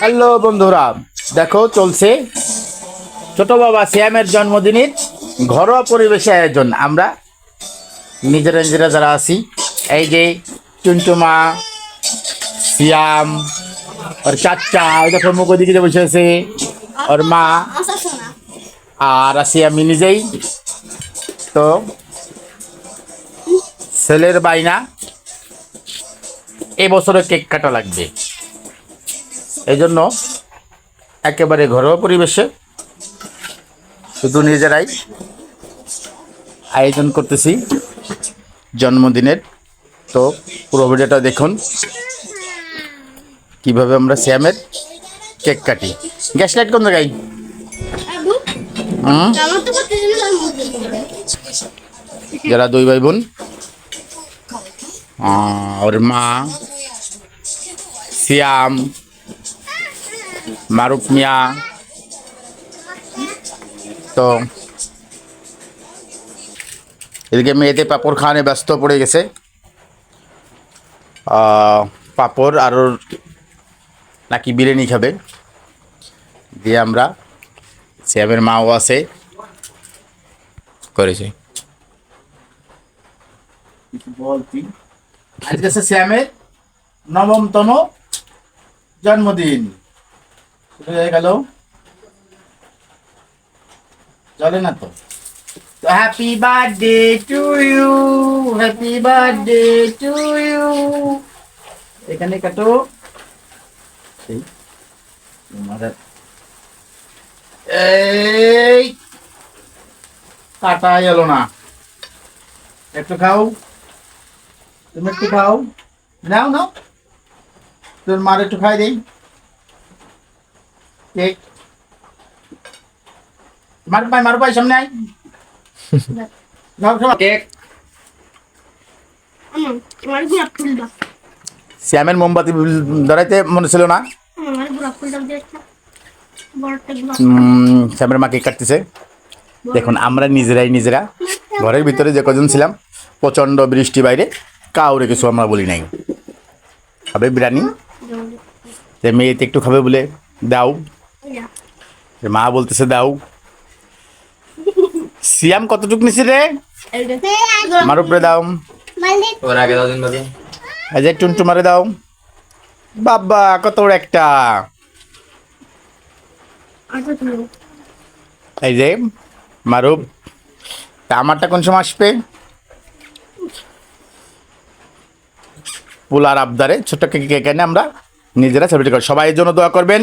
Hello বন্ধুরা, দেখো চলছে। ছোট বাবা শ্যামের জন্মদিনের ঘরোয়া পরিবেশে আয়োজন। আমরা নিজেরা নিজেরা যারা আছি, এই যে টুনটুমা, শ্যাম, ওর চাচা ওই দেখো মুখ ওদিকে বসে আছে, ওর মা। আর আছি আমি নিজেই। তো ছেলের বাইনা এবছরে কেক কাটা লাগবে। এই জন্য একেবারে ঘরোয়া পরিবেশে শুধু নিজেরাই আয়োজন করতেছি জন্মদিনের। তো পুরো ভিডিওটা দেখুন। কীভাবে আমরা শ্যামের কেক কাটি। গ্যাস লাইট কোন জায়গায়? যারা দুই ভাই বোন। ওর মা শ্যাম মারুফ মিয়া। তো এদিকে মেয়েতে পাপড় খাওয়ানে ব্যস্ত পড়ে গেছে। পাপড় আর নাকি বিরিয়ানি খাবে। দিয়ে আমরা শ্যামের মাও আছে। করেছে। আজকে শ্যামের নবমতম জন্মদিন। হয়ে গেল। চলে না তো? Happy birthday to you happy birthday to you এখানে কাটো। এই, কাটা গেল না। একটু খাও। তুমি একটু খাও। নাও নাও। তোর মার একটু খাই দেই। ভাই ভাই সামনে আয়। শ্যামের মোমবাতি ধরাইতে মনে ছিল না। শ্যামের মা কেক কাটতেছে। দেখুন আমরা নিজেরাই নিজেরা। ঘরের ভিতরে যে কজন ছিলাম প্রচণ্ড বৃষ্টি বাইরে কাউরে কিছু আমরা বলি নাই। খাবে বিরিয়ানি? যে মেয়েতে একটু খাবে বলে দাও। মা বলতেছে দাও। সিয়াম কতটুক নিছি রে? এইটা মার উপরে দাও। ওর আগে দাও দিন যে টুনটুমারে দাও। বাবা কত বড় একটা। এই যে মারুপ তা আমারটা কোন সময় আসবে? পোলার আবদারে ছোট্ট কেক কেক এনে আমরা নিজেরা সেলিব্রেট করি। সবাই এর জন্য দোয়া করবেন।